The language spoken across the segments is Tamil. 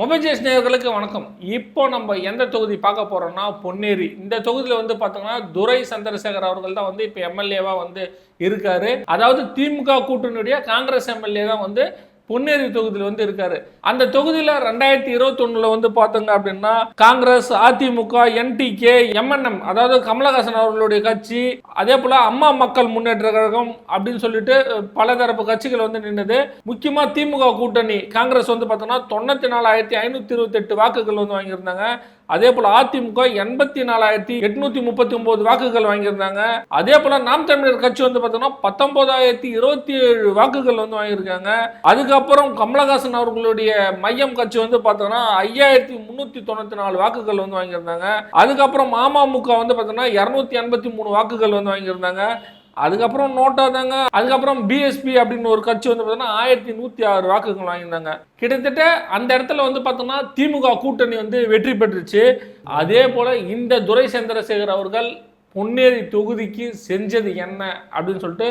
மொபைல் நேயர்களுக்கு வணக்கம். இப்போ நம்ம எந்த தொகுதி பார்க்க போகிறோம்னா பொன்னேரி. இந்த தொகுதியில் வந்து பார்த்தோம்னா துரை சந்திரசேகர் அவர்கள் தான் வந்து இப்போ எம்எல்ஏவாக வந்து இருக்காரு. அதாவது திமுக கூட்டணியுடைய காங்கிரஸ் எம்எல்ஏ தான் வந்து பொன்னேரி தொகுதியில் வந்து இருக்காரு. அந்த தொகுதியில் ரெண்டாயிரத்தி இருபத்தொன்னுல வந்து பார்த்தோங்க அப்படின்னா காங்கிரஸ் அதிமுக என்டிகே எம்என்எம் அதாவது கமலஹாசன் அவர்களுடைய கட்சி அதே போல அம்மா மக்கள் முன்னேற்ற கழகம் அப்படின்னு சொல்லிட்டு பலதரப்பு கட்சிகள் வந்து நின்னது. முக்கியமா திமுக கூட்டணி காங்கிரஸ் வந்து பார்த்தோம்னா தொண்ணூத்தி நாலாயிரத்தி ஐநூத்தி இருபத்தி எட்டு வாக்குகள் வந்து வாங்கியிருந்தாங்க. அதே போல அதிமுக எண்பத்தி நாலாயிரத்தி எட்நூத்தி முப்பத்தி ஒன்பது வாக்குகள் வாங்கியிருந்தாங்க. அதே போல நாம் தமிழர் கட்சி வந்து பார்த்தோம்னா பத்தொன்பதாயிரத்தி இருபத்தி ஏழு வாக்குகள் வந்து வாங்கியிருக்காங்க. அதுக்கப்புறம் கமலஹாசன் அவர்களுடைய மையம் கட்சி வந்து பார்த்தோம்னா ஐயாயிரத்தி முன்னூத்தி தொண்ணூத்தி நாலு வாக்குகள் வந்து வாங்கியிருந்தாங்க. அதுக்கப்புறம் அமமுக வந்து பார்த்தோம்னா இருநூத்தி எண்பத்தி மூணு வாக்குகள் வந்து வாங்கியிருந்தாங்க. அதுக்கப்புறம் நோட்டா தாங்க. அதுக்கப்புறம் பிஎஸ்பி அப்படின்னு ஒரு கட்சி வந்து பார்த்தோன்னா ஆயிரத்தி நூற்றி ஆறு வாக்குகள் வாங்கியிருந்தாங்க. கிட்டத்தட்ட அந்த இடத்துல வந்து பார்த்தோம்னா திமுக கூட்டணி வந்து வெற்றி பெற்றுச்சு. அதே போல் இந்த துரை சந்திரசேகர் அவர்கள் பொன்னேரி தொகுதிக்கு செஞ்சது என்ன அப்படின்னு சொல்லிட்டு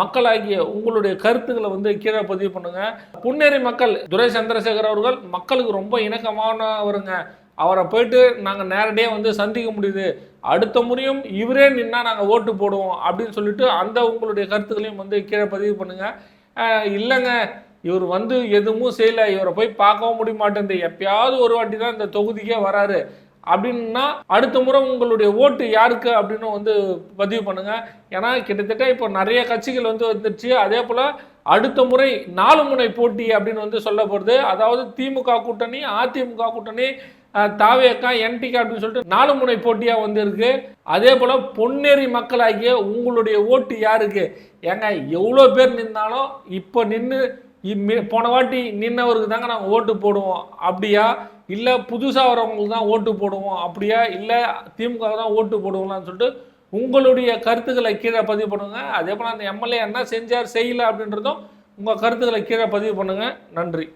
மக்களாகிய உங்களுடைய கருத்துக்களை வந்து கீழே பதிவு பண்ணுங்க. பொன்னேரி மக்கள் துரை சந்திரசேகர் அவர்கள் மக்களுக்கு ரொம்ப இணக்கமானவருங்க. அவரை போயிட்டு நாங்கள் நேரடியாக வந்து சந்திக்க முடியுது. அடுத்த முறையும் இவரே நின்னா நாங்கள் ஓட்டு போடுவோம் அப்படின்னு சொல்லிட்டு அந்த உங்களுடைய கருத்துக்களையும் வந்து கீழே பதிவு பண்ணுங்க. இல்லைங்க இவர் வந்து எதுவும் செய்யலை இவரை போய் பார்க்கவும் முடிய மாட்டேங்குது. எப்பயாவது ஒரு வாட்டி தான் இந்த தொகுதிக்கே வராரு. அப்படின்னா அடுத்த முறை உங்களுடைய ஓட்டு யாருக்கு அப்படின்னு வந்து பதிவு பண்ணுங்க. ஏன்னா கிட்டத்தட்ட இப்போ நிறைய கட்சிகள் வந்து வந்துருச்சு. அதே போல் அடுத்த முறை நாலு முனை போட்டி அப்படின்னு வந்து சொல்லப்படுது. அதாவது திமுக கூட்டணி அதிமுக கூட்டணி தாவேக்கா என்டிகா அப்படின்னு சொல்லிட்டு நாலு முனை போட்டியாக வந்திருக்கு அதே போல் பொன்னேரி மக்களாகிய உங்களுடைய ஓட்டு யாருக்கு? ஏங்க எவ்வளோ பேர் நின்றாலும் இப்போ நின்று போன வாட்டி நின்னவருக்கு தாங்க நாங்கள் ஓட்டு போடுவோம். அப்படியா? இல்லை புதுசாக வரவங்களுக்கு தான் ஓட்டு போடுவோம். அப்படியா? இல்லை திமுக தான் ஓட்டு போடுவோம்லான்னு சொல்லிட்டு உங்களுடைய கருத்துக்களை கீழே பதிவு பண்ணுங்கள் அதே போல் அந்த எம்எல்ஏ என்ன செஞ்சார் செய்யல அப்படின்றதும் உங்கள் கருத்துக்களை கீழே பதிவு பண்ணுங்கள் நன்றி.